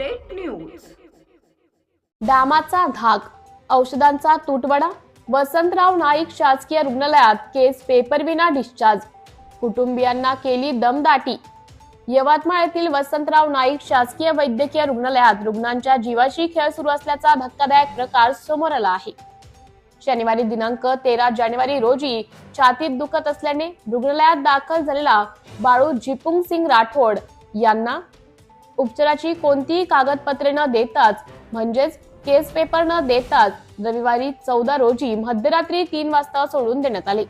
Update news. डामाचा धाक औषधांचा तुटवडा वसंतराव नाईक शासकीय रुग्णालयात केस पेपरविना डिस्चार्ज कुटुंबियांना केली दमदाटी. यवतमाळ येथील वसंतराव नाईक शासकीय वैद्यकीय रुग्णालयात रुग्णांच्या जीवाशी खेळ सुरू असल्याचा धक्कादायक प्रकार समोर आला आहे. शनिवारी दिनांक तेरा जानेवारी रोजी छातीत दुखत असल्याने रुग्णालयात दाखल झालेला बाळू जिपुंग सिंग राठोड यांना उपचाराची कोणतीही कागदपत्रे न देताच म्हणजेच केस पेपर न देताच रविवारी चौदा रोजी मध्यरात्री तीन वाजता सोडून देण्यात आले.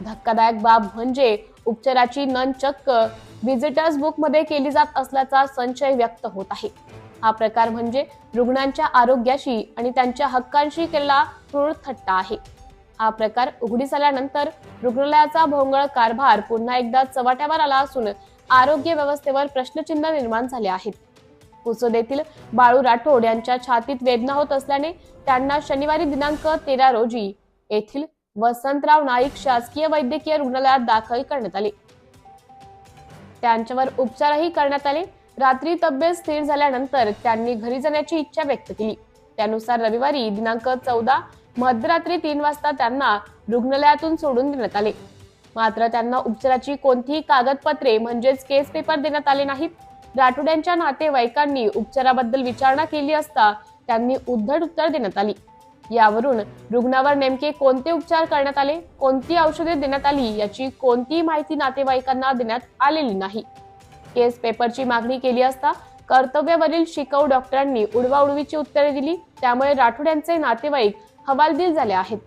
धक्कादायक बाब म्हणजे उपचाराची नन चक्क व्हिजिटर्स बुकमध्ये केली जात असल्याचा संशय व्यक्त होत आहे. हा प्रकार म्हणजे रुग्णांच्या आरोग्याशी आणि त्यांच्या हक्कांशी केलेला क्रूर थट्टा आहे. हा प्रकार उघडीस आल्यानंतर रुग्णालयाचा भोंगळ कारभार पुन्हा एकदा चव्हाट्यावर आला असून आरोग्य व्यवस्थेवर प्रश्नचिन्ह निर्माण झाले आहेत. पुसद येथील बाळू राठोड यांच्या छातीत वेदना होत असल्याने त्यांना शनिवारी दिनांक तेरा रोजी येथील वसंतराव नाईक शासकीय वैद्यकीय रुग्णालयात दाखल करण्यात आले. त्यांच्यावर उपचारही करण्यात आले. रात्री तब्येत स्थिर झाल्यानंतर त्यांनी घरी जाण्याची इच्छा व्यक्त केली. त्यानुसार रविवारी दिनांक चौदा मध्यरात्री तीन वाजता त्यांना रुग्णालयातून सोडून देण्यात आले. मात्र त्यांना उपचाराची कोणतीही कागदपत्रे म्हणजेच केस पेपर देण्यात आले नाहीत. राठोड्यांच्या नातेवाईकांनी उपचाराबद्दल विचारणा केली असता त्यांनी उद्धट उत्तर देण्यात आली. यावरून रुग्णावर नेमके कोणते उपचार करण्यात आले कोणती औषधे देण्यात आली याची कोणतीही माहिती नातेवाईकांना देण्यात आलेली नाही. केस पेपरची मागणी केली असता कर्तव्यावरील शिकाऊ डॉक्टरांनी उडवाउडवीची उत्तरे दिली त्यामुळे राठोड यांचे नातेवाईक हवालदिल झाले आहेत.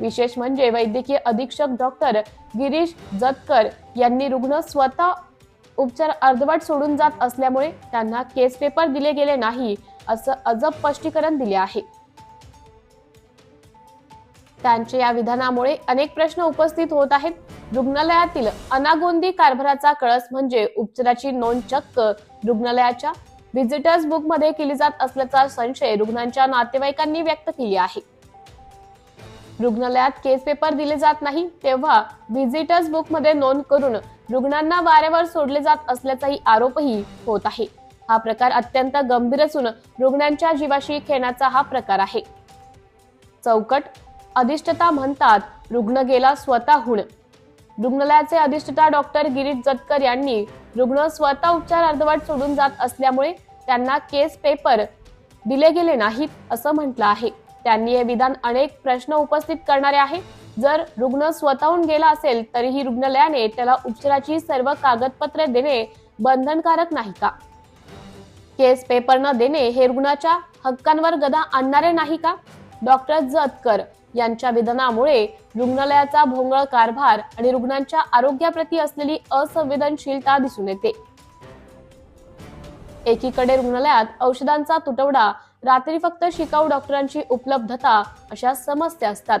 विशेष म्हणजे वैद्यकीय अधीक्षक डॉक्टर गिरीश जतकर यांनी रुग्ण स्वतः उपचार अर्धवट सोडून जात असल्यामुळे त्यांना केस पेपर दिले गेले नाही असं अजब स्पष्टीकरण दिले आहे. त्यांच्या या विधानामुळे अनेक प्रश्न उपस्थित होत आहेत. रुग्णालयातील अनागोंदी कारभाराचा कळस म्हणजे उपचाराची नोंद चक्क रुग्णालयाच्या व्हिजिटर्स बुकमध्ये केली जात असल्याचा संशय रुग्णांच्या नातेवाईकांनी व्यक्त केली आहे. रुग्णालयात केस पेपर दिले जात नाही तेव्हा व्हिजिटर्स बुकमध्ये नोंद करून रुग्णांना वाऱ्यावर सोडले जात असल्याचाही आरोपही होत आहे. हा प्रकार अत्यंत गंभीर असून रुग्णांच्या जीवाशी खेळण्याचा हा प्रकार आहे. चौकट अधिष्ठता म्हणतात रुग्ण गेला स्वतःहून. रुग्णालयाचे अधिष्ठता डॉक्टर गिरीश जतकर यांनी रुग्ण स्वतः उपचार अर्धवट सोडून जात असल्यामुळे त्यांना केस पेपर दिले गेले नाहीत असं म्हटलं आहे. त्यांनी हे विधान अनेक प्रश्न उपस्थित करणारे आहे. जर रुग्ण स्वतःहून गेला असेल तरीही रुग्णालयाने त्याला उपचाराची सर्व कागदपत्रे देणे बंधनकारक नाही का? केस पेपर न देणे हे रुग्णाच्या हक्कांवर गदा आणणारे नाही का? डॉक्टर जतकर यांच्या विधानामुळे रुग्णालयाचा भोंगळ कारभार आणि रुग्णांच्या आरोग्याप्रती असलेली असंवेदनशीलता दिसून येते. एकीकडे रुग्णालयात औषधांचा तुटवडा रात्री फक्त शिकाऊ डॉक्टरांची उपलब्धता अशा समस्या असतात.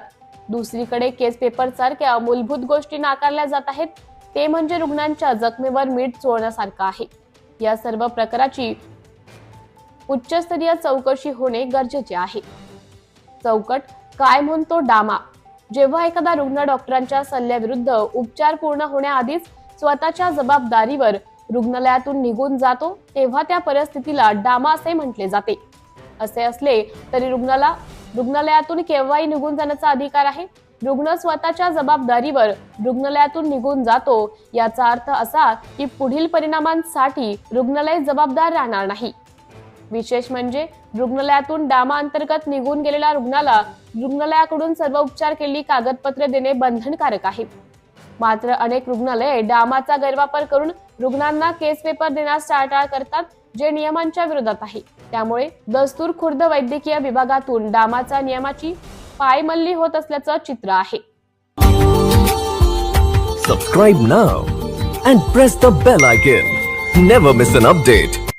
दुसरीकडे केस पेपर सारख्या मूलभूत गोष्टी नाकारल्या जात आहेत ते म्हणजे रुग्णांच्या जखमेवर मीठ चोळण्यासारखं आहे. या सर्व प्रकाराची उच्चस्तरीय चौकशी होणे गरजेचे आहे. चौकट काय म्हणतो डामा? जेव्हा एखादा रुग्ण डॉक्टरांच्या सल्ल्याविरुद्ध उपचार पूर्ण होण्याआधीच स्वतःच्या जबाबदारीवर रुग्णालयातून निघून जातो तेव्हा त्या परिस्थितीला डामा असे म्हटले जाते. असे असले तरी रुग्णाला रुग्णालयातून केव्हाही निघून जाण्याचा अधिकार आहे? रुग्ण स्वतःच्या जबाबदारीवर रुग्णालयातून निघून जातो याचा अर्थ असा की पुढील परिणामांसाठी रुग्णालय जबाबदार राहणार नाही. विशेष म्हणजे रुग्णालयातून डामाअंतर्गत निघून गेलेल्या रुग्णाला रुग्णालयाकडून सर्व उपचार केलेली कागदपत्रे देणे बंधनकारक आहे. मात्र अनेक रुग्णालये डामाचा गैरवापर करून रुग्णांना केस पेपर देण्यास टाळटाळ करतात जे नियमांच्या विरोधात आहे. त्यामुळे दस्तूर खुर्द वैद्यकीय विभागातून डामाचा नियमाची पायमल्ली होत असल्याचं चित्र आहे. Subscribe now and press the bell icon never miss an update